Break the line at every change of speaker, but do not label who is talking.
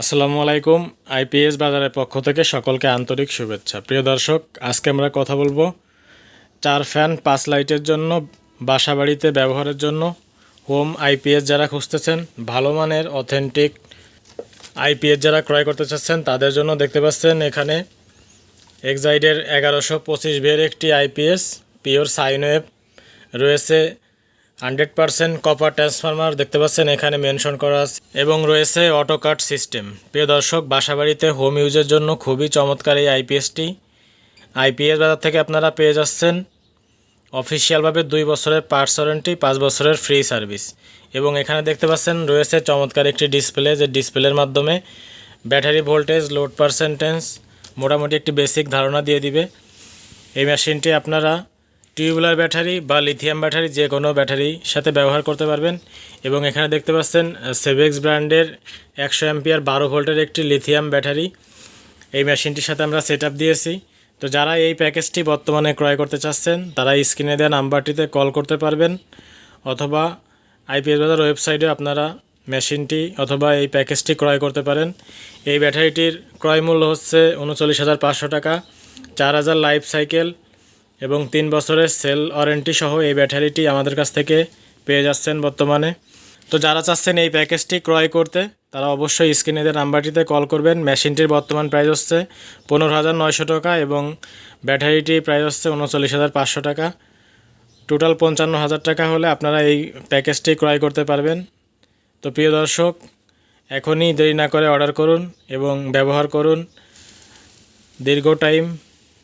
আসসালামু আলাইকুম আইপিএস বাজারের পক্ষ থেকে সকলকে আন্তরিক শুভেচ্ছা। প্রিয় দর্শক, আজকে আমরা কথা বলব চার ফ্যান, পাঁচ লাইটের জন্য বাসা বাড়িতে ব্যবহারের জন্য। হোম আইপিএস যারা খুঁজতেছেন, ভালো মানের, অথেন্টিক আইপিএস যারা ক্রয় করতে চাচ্ছেন, তাদের জন্য দেখতে পাচ্ছেন এখানে এক্সাইডের এগারোশো পঁচিশ বিয়ের একটি আইপিএস পিওর সাইনওয়েভ রয়েছে। হান্ড্রেড পারসেন্ট কপার ট্রান্সফরমার দেখতে পাচ্ছেন, এখানে মেনশন করা আছে। এবং রয়েছে অটো কাট সিস্টেম। প্রিয় দর্শক, বাসাবাড়িতে হোম ইউজের জন্য খুবই চমৎকার এই আইপিএসটি আইপিএস বাজার থেকে আপনারা পেয়ে যাচ্ছেন অফিসিয়ালভাবে দুই বছরের পার্টস ওয়ারেন্টি, পাঁচ বছরের ফ্রি সার্ভিস। এবং এখানে দেখতে পাচ্ছেন, রয়েছে চমৎকার একটি ডিসপ্লে, যে ডিসপ্লের মাধ্যমে ব্যাটারি ভোল্টেজ, লোড পার্সেন্টেন্স মোটামুটি একটি বেসিক ধারণা দিয়ে দিবে। এই মেশিনটি আপনারা টিউবুলার ব্যাটারি বা লিথিয়াম ব্যাটারি যে কোনো ব্যাটারির সাথে ব্যবহার করতে পারবেন। এবং এখানে দেখতে পাচ্ছেন সেভেক্স ব্র্যান্ডের একশো অ্যাম্পিয়ার বারো ভোল্টের একটি লিথিয়াম ব্যাটারি। এই মেশিনটির সাথে আমরা সেট দিয়েছি। তো যারা এই প্যাকেজটি বর্তমানে ক্রয় করতে চাচ্ছেন, তারা স্ক্রিনে দেওয়া নাম্বারটিতে কল করতে পারবেন। অথবা আইপিএস বাজার ওয়েবসাইটে আপনারা মেশিনটি অথবা এই প্যাকেজটি ক্রয় করতে পারেন। এই ব্যাটারিটির ক্রয় মূল্য হচ্ছে উনচল্লিশ হাজার পাঁচশো টাকা। চার হাজার লাইফ সাইকেল এবং তিন বছরের সেল ওয়ারেন্টি সহ এই ব্যাটারিটি আমাদের কাছ থেকে পেয়ে যাচ্ছেন বর্তমানে। তো যারা চাচ্ছেন এই প্যাকেজটি ক্রয় করতে, তারা অবশ্যই স্ক্রিনে দেওয়া নাম্বারটিতে কল করবেন। মেশিনটির বর্তমান প্রাইস হচ্ছে পনেরো হাজার নয়শো টাকা এবং ব্যাটারিটি প্রাইস হচ্ছে উনচল্লিশ হাজার পাঁচশো টাকা। টোটাল পঞ্চান্ন হাজার টাকা হলে আপনারা এই প্যাকেজটি ক্রয় করতে পারবেন। তো প্রিয় দর্শক, এখনই দেরি না করে অর্ডার করুন এবং ব্যবহার করুন। দীর্ঘ টাইম